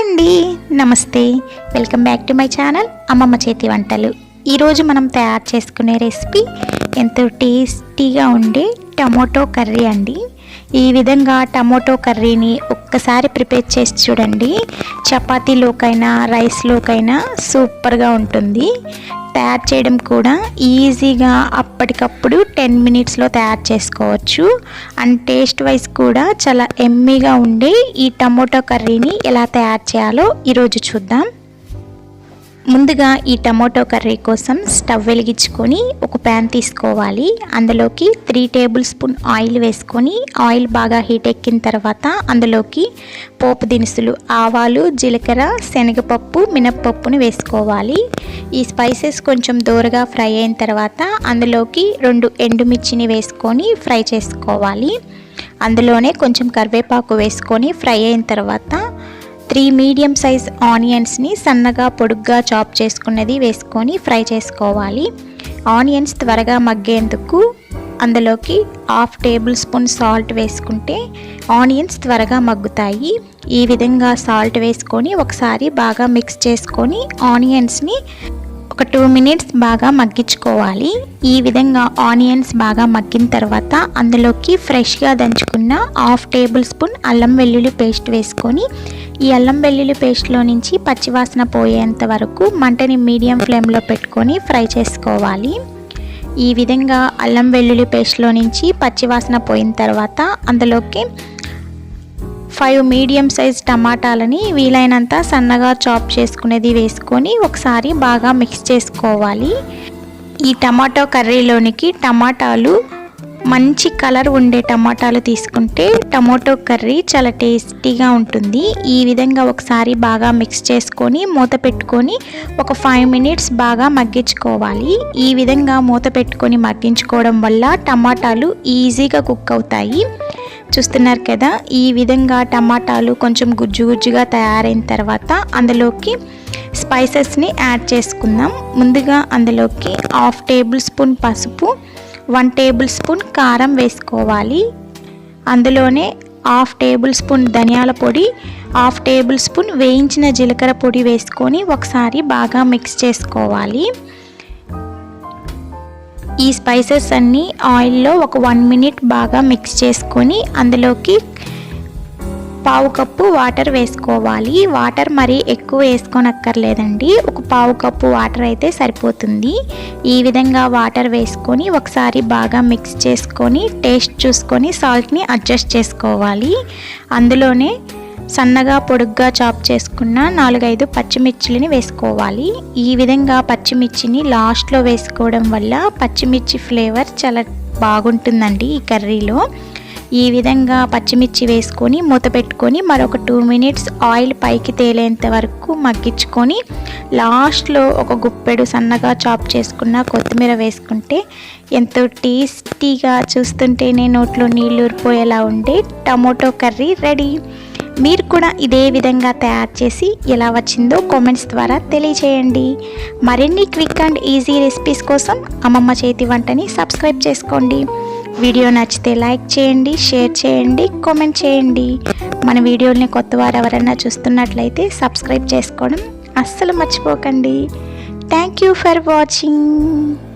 అండి. నమస్తే. Welcome back to my channel అమ్మమ్మ చేతి వంటలు. ఈరోజు మనం తయారు చేసుకునే రెసిపీ ఎంతో టేస్టీగా ఉండే టమోటో కర్రీ అండి. ఈ విధంగా టమోటో కర్రీని ఒక్కసారి ప్రిపేర్ చేసి చూడండి. చపాతీలోకైనా రైస్లోకైనా సూపర్గా ఉంటుంది. తయారు చేయడం కూడా ఈజీగా అప్పటికప్పుడు టెన్ మినిట్స్లో తయారు చేసుకోవచ్చు. అండ్ టేస్ట్ వైజ్ కూడా చాలా ఎమ్మీగా ఉండే ఈ టమోటో కర్రీని ఎలా తయారు చేయాలో ఈరోజు చూద్దాం. ముందుగా ఈ టమోటో కర్రీ కోసం స్టవ్ వెలిగించుకొని ఒక ప్యాన్ తీసుకోవాలి. అందులోకి త్రీ టేబుల్ స్పూన్ ఆయిల్ వేసుకొని ఆయిల్ బాగా హీట్ ఎక్కిన తర్వాత అందులోకి పోపు దినుసులు ఆవాలు జీలకర్ర శనగపప్పు మినప్పప్పుని వేసుకోవాలి. ఈ స్పైసెస్ కొంచెం దూరగా ఫ్రై అయిన తర్వాత అందులోకి రెండు ఎండుమిర్చిని వేసుకొని ఫ్రై చేసుకోవాలి. అందులోనే కొంచెం కరివేపాకు వేసుకొని ఫ్రై అయిన తర్వాత త్రీ మీడియం సైజ్ ఆనియన్స్ని సన్నగా పొడుగ్గా చాప్ చేసుకున్నది వేసుకొని ఫ్రై చేసుకోవాలి. ఆనియన్స్ త్వరగా మగ్గేందుకు అందులోకి హాఫ్ టేబుల్ స్పూన్ సాల్ట్ వేసుకుంటే ఆనియన్స్ త్వరగా మగ్గుతాయి. ఈ విధంగా సాల్ట్ వేసుకొని ఒకసారి బాగా మిక్స్ చేసుకొని ఆనియన్స్ని ఒక టూ మినిట్స్ బాగా మగ్గించుకోవాలి. ఈ విధంగా ఆనియన్స్ బాగా మగ్గిన తర్వాత అందులోకి ఫ్రెష్గా దంచుకున్న హాఫ్ టేబుల్ స్పూన్ అల్లం వెల్లుల్లి పేస్ట్ వేసుకొని ఈ అల్లం వెల్లుల్లి పేస్ట్లో నుంచి పచ్చివాసన పోయేంత వరకు మంటని మీడియం ఫ్లేమ్లో పెట్టుకొని ఫ్రై చేసుకోవాలి. ఈ విధంగా అల్లం వెల్లుల్లి పేస్ట్లో నుంచి పచ్చివాసన పోయిన తర్వాత అందులోకి ఫైవ్ మీడియం సైజ్ టమాటాలని వీలైనంత సన్నగా చాప్ చేసుకునేది వేసుకొని ఒకసారి బాగా మిక్స్ చేసుకోవాలి. ఈ టమాటో కర్రీలోనికి టమాటాలు మంచి కలర్ ఉండే టమాటాలు తీసుకుంటే టమాటో కర్రీ చాలా టేస్టీగా ఉంటుంది. ఈ విధంగా ఒకసారి బాగా మిక్స్ చేసుకొని మూత పెట్టుకొని ఒక ఫైవ్ మినిట్స్ బాగా మగ్గించుకోవాలి. ఈ విధంగా మూత పెట్టుకొని మగ్గించుకోవడం వల్ల టమాటాలు ఈజీగా కుక్ అవుతాయి. చూస్తున్నారు కదా ఈ విధంగా టమాటాలు కొంచెం గుజ్జు గుజ్జుగా తయారైన తర్వాత అందులోకి స్పైసెస్ని యాడ్ చేసుకుందాం. ముందుగా అందులోకి హాఫ్ టేబుల్ స్పూన్ పసుపు వన్ టేబుల్ స్పూన్ కారం వేసుకోవాలి. అందులోనే హాఫ్ టేబుల్ స్పూన్ ధనియాల పొడి హాఫ్ టేబుల్ స్పూన్ వేయించిన జీలకర్ర పొడి వేసుకొని ఒకసారి బాగా మిక్స్ చేసుకోవాలి. ఈ స్పైసెస్ అన్నీ ఆయిల్లో ఒక వన్ మినిట్ బాగా మిక్స్ చేసుకొని అందులోకి పావు కప్పు వాటర్ వేసుకోవాలి. వాటర్ మరీ ఎక్కువ వేసుకోనక్కర్లేదండి. ఒక పావు కప్పు వాటర్ అయితే సరిపోతుంది. ఈ విధంగా వాటర్ వేసుకొని ఒకసారి బాగా మిక్స్ చేసుకొని టేస్ట్ చూసుకొని సాల్ట్ని అడ్జస్ట్ చేసుకోవాలి. అందులోనే సన్నగా పొడుగ్గా చాప్ చేసుకున్న నాలుగైదు పచ్చిమిర్చిలని వేసుకోవాలి. ఈ విధంగా పచ్చిమిర్చిని లాస్ట్లో వేసుకోవడం వల్ల పచ్చిమిర్చి ఫ్లేవర్ చాలా బాగుంటుందండి ఈ కర్రీలో. ఈ విధంగా పచ్చిమిర్చి వేసుకొని మూత పెట్టుకొని మరొక టూ మినిట్స్ ఆయిల్ పైకి తేలేంత వరకు మగ్గించుకొని లాస్ట్లో ఒక గుప్పెడు సన్నగా చాప్ చేసుకున్న కొత్తిమీర వేసుకుంటే ఎంతో టేస్టీగా చూస్తుంటేనే నోట్లో నీళ్ళు ఊరిపోయేలా ఉండే టమోటో కర్రీ రెడీ. మీరు కూడా ఇదే విధంగా తయారు చేసి ఎలా వచ్చిందో కామెంట్స్ ద్వారా తెలియచేయండి. మరిన్ని క్విక్ అండ్ ఈజీ రెసిపీస్ కోసం అమ్మమ్మ చేతి వంటని సబ్స్క్రైబ్ చేసుకోండి. వీడియో నచ్చితే లైక్ చేయండి షేర్ చేయండి కామెంట్ చేయండి. మన వీడియోని కొత్త వారు ఎవరైనా చూస్తున్నట్లయితే సబ్స్క్రైబ్ చేసుకోవడం అస్సలు మర్చిపోకండి. Thank you for watching